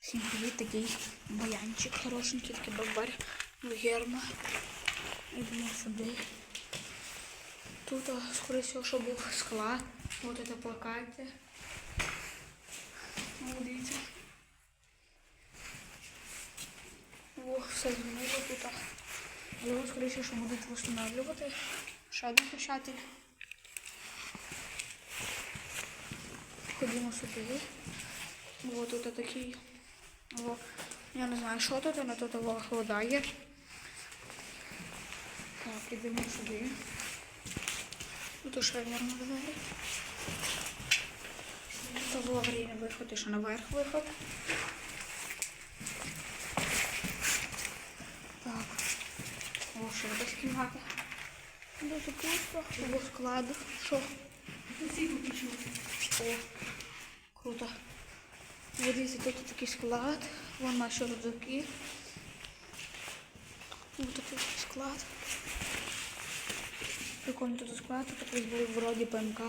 Всім привіт, такий баянчик хорошенький, такий бабар, герма. Йдемо сюди. Тут, скоріше всього, що був склад. Ось це плакати. Ну, дивіться. О, все змінило тут. Але скоріше, що будуть встановлювати. Ще один печатель. Ходімо сюди. О, тут такий. Я не знаю, що тут, але тут вода є. Так, ідемо сюди. Тут ще вірно двері. Тут було аварійний виход і ще наверх виход. Так. О, ще якась кімната. Дуже пусто. Або склад. Що? О, круто. Вот тут такий склад. Вон наші рюкзаки. Ось такий склад. Прикольно тут склад. Тут були вроді ПМК.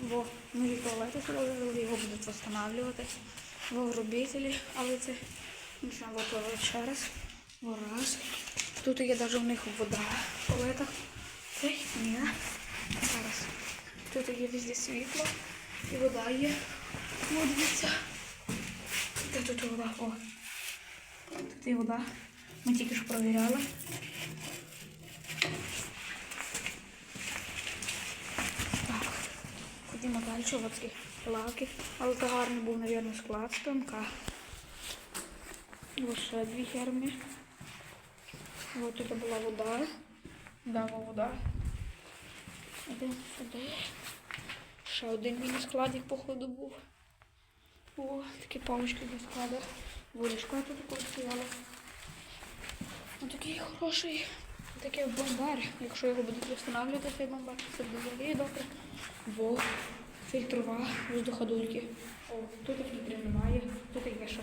Бо нові туалети зробили, його будуть встановлювати. Во вробителі, але це нічого во ще раз. Раз. Тут є навіть у них вода в туалетах. Цей ні. Зараз. Тут є везде світло і вода є. О, дивіться. Де тут вода? О. Тут є вода. Ми тільки що провіряли. Так. Ходімо далі, такі лаки. Але це гарний був, мабуть, склад з ще дві ферми. Ось тут була вода. Дава вода. Один сюди. Ще один міні-складик, походу, був. О, такі палочки для складу. Вирішка тут стояла. Ось такий хороший, такий бомбар. Якщо його будуть встановлювати, цей бомбар, це буде взагалі добре. Бо фільтрова воздуходульки. О, тут фільтрів немає, тут є ще